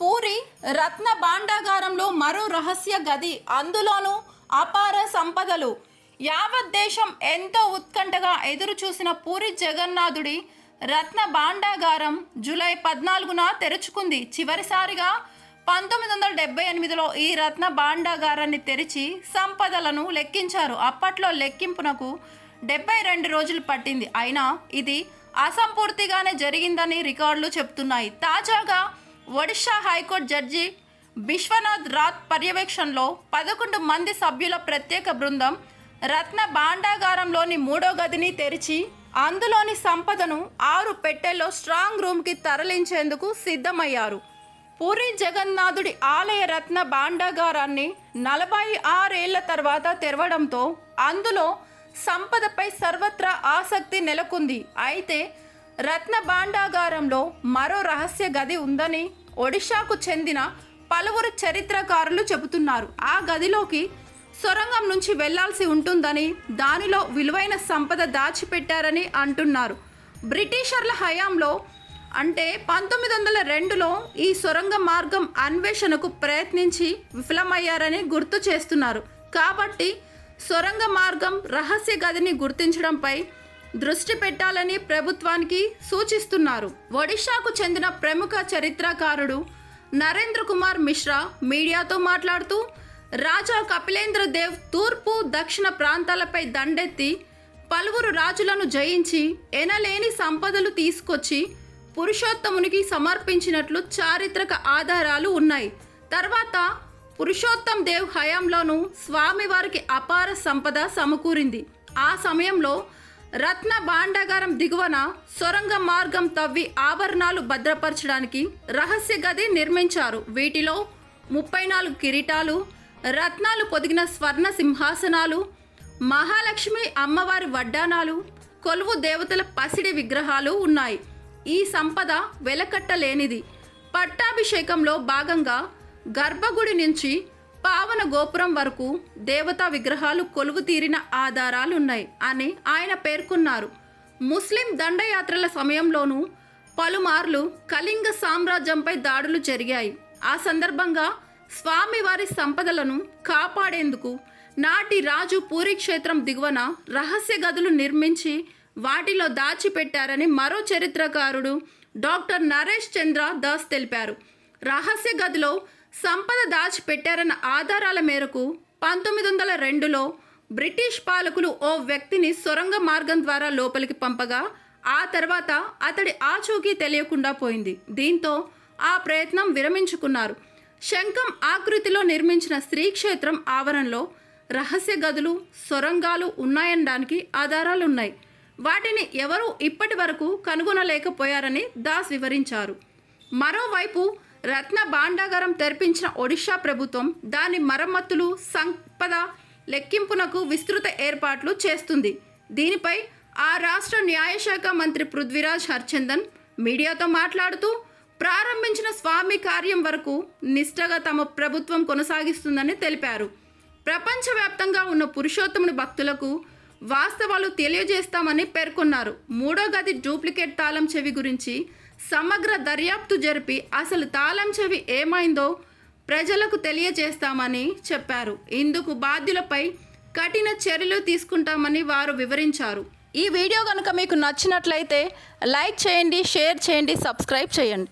పూరి రత్న భాండాగారంలో మరో రహస్య గది అందులోనూ అపార సంపదలు. యావత్ దేశం ఎంతో ఉత్కంఠగా ఎదురు చూసిన పూరి జగన్నాథుడి రత్న భాండాగారం జూలై పద్నాలుగున తెరుచుకుంది. చివరిసారిగా పంతొమ్మిది వందల డెబ్బై ఎనిమిదిలో ఈ రత్న భాండాగారాన్ని తెరిచి సంపదలను లెక్కించారు. అప్పట్లో లెక్కింపునకు డెబ్బై రెండు రోజులు పట్టింది. అయినా ఇది అసంపూర్తిగానే జరిగిందని రికార్డులు చెప్తున్నాయి. తాజాగా Odisha high court judge Vishwanath Rath పర్యవేక్షణలో పదకొండు మంది సభ్యుల ప్రత్యేక బృందం రత్న భాండాగారంలోని మూడో గదిని తెరిచి అందులోని సంపదను ఆరు పెట్టెల్లో స్ట్రాంగ్ రూమ్కి తరలించేందుకు సిద్ధమయ్యారు. పూరి జగన్నాథుడి ఆలయ రత్న భాండాగారాన్ని నలభై ఆరేళ్ళ తర్వాత తెరవడంతో అందులో సంపదపై సర్వత్రా ఆసక్తి నెలకొంది. అయితే రత్న భాండాగారంలో మరో రహస్య గది ఉందని ఒడిషాకు చెందిన పలువురు చరిత్రకారులు చెబుతున్నారు. ఆ గదిలోకి సొరంగం నుంచి వెళ్ళాల్సి ఉంటుందని దానిలో విలువైన సంపద దాచిపెట్టారని అంటున్నారు. బ్రిటిషర్ల హయాంలో అంటే పంతొమ్మిది వందల రెండులో ఈ సొరంగ మార్గం అన్వేషణకు ప్రయత్నించి విఫలమయ్యారని గుర్తు చేస్తున్నారు. కాబట్టి సొరంగ మార్గం రహస్య గదిని గుర్తించడంపై దృష్టి పెట్టాలని ప్రభుత్వానికి సూచిస్తున్నారు. ఒడిశాకు చెందిన ప్రముఖ చరిత్రకారుడు నరేంద్ర కుమార్ మిశ్రా మీడియాతో మాట్లాడుతూ రాజా కపిలేంద్ర దేవ్ తూర్పు దక్షిణ ప్రాంతాలపై దండెత్తి పలువురు రాజులను జయించి ఎనలేని సంపదలు తీసుకొచ్చి పురుషోత్తమునికి సమర్పించినట్లు చారిత్రక ఆధారాలు ఉన్నాయి. తర్వాత పురుషోత్తం దేవ్ హయాంలోనూ స్వామివారికి అపార సంపద సమకూరింది. ఆ సమయంలో రత్న భాండాగారం దిగువన సొరంగ మార్గం తవ్వి ఆభరణాలు భద్రపరచడానికి రహస్య గది నిర్మించారు. వీటిలో ముప్పై నాలుగు కిరీటాలు రత్నాలు పొదిగిన స్వర్ణ సింహాసనాలు మహాలక్ష్మి అమ్మవారి వడ్డానాలు కొలువు దేవతల పసిడి విగ్రహాలు ఉన్నాయి. ఈ సంపద వెలకట్టలేనిది. పట్టాభిషేకంలో భాగంగా గర్భగుడి నుంచి పావన గోపురం వరకు దేవతా విగ్రహాలు కొలువు తీరిన ఆధారాలున్నాయి అని ఆయన పేర్కొన్నారు. ముస్లిం దండయాత్రల సమయంలోనూ పలుమార్లు కళింగ సామ్రాజ్యంపై దాడులు జరిగాయి. ఆ సందర్భంగా స్వామివారి సంపదలను కాపాడేందుకు నాటి రాజు పూరి క్షేత్రం దిగువన రహస్య గదులు నిర్మించి వాటిలో దాచిపెట్టారని మరో చరిత్రకారుడు డాక్టర్ నరేష్ చంద్ర దాస్ తెలిపారు. రహస్య గదిలో సంపద దాచిపెట్టారన్న ఆధారాల మేరకు పంతొమ్మిది వందల రెండులో బ్రిటిష్ పాలకులు ఓ వ్యక్తిని సొరంగ మార్గం ద్వారా లోపలికి పంపగా ఆ తర్వాత అతడి ఆచూకీ తెలియకుండా పోయింది. దీంతో ఆ ప్రయత్నం విరమించుకున్నారు. శంఖం ఆకృతిలో నిర్మించిన శ్రీక్షేత్రం ఆవరణలో రహస్య గదులు సొరంగాలు ఉన్నాయనడానికి ఆధారాలున్నాయి. వాటిని ఎవరూ ఇప్పటి వరకు కనుగొనలేకపోయారని దాస్ వివరించారు. మరోవైపు రత్న భాండాగారం తెరిపించిన ఒడిషా ప్రభుత్వం దాని మరమ్మతులు సంపద లెక్కింపునకు విస్తృత ఏర్పాట్లు చేస్తుంది. దీనిపై ఆ రాష్ట్ర న్యాయశాఖ మంత్రి పృథ్వీరాజ్ హర్చందన్ మీడియాతో మాట్లాడుతూ ప్రారంభించిన స్వామి కార్యం వరకు నిష్ఠగా తమ ప్రభుత్వం కొనసాగిస్తుందని తెలిపారు. ప్రపంచవ్యాప్తంగా ఉన్న పురుషోత్తముడి భక్తులకు వాస్తవాలు తెలియజేస్తామని పేర్కొన్నారు. మూడో గది డూప్లికేట్ తాళం చెవి గురించి సమగ్ర దర్యాప్తు జరిపి అసలు తాళం చెవి ఏమైందో ప్రజలకు తెలియజేస్తామని చెప్పారు. ఇందుకు బాధ్యులపై కఠిన చర్యలు తీసుకుంటామని వారు వివరించారు. ఈ వీడియో కనుక మీకు నచ్చినట్లయితే లైక్ చేయండి షేర్ చేయండి సబ్స్క్రైబ్ చేయండి.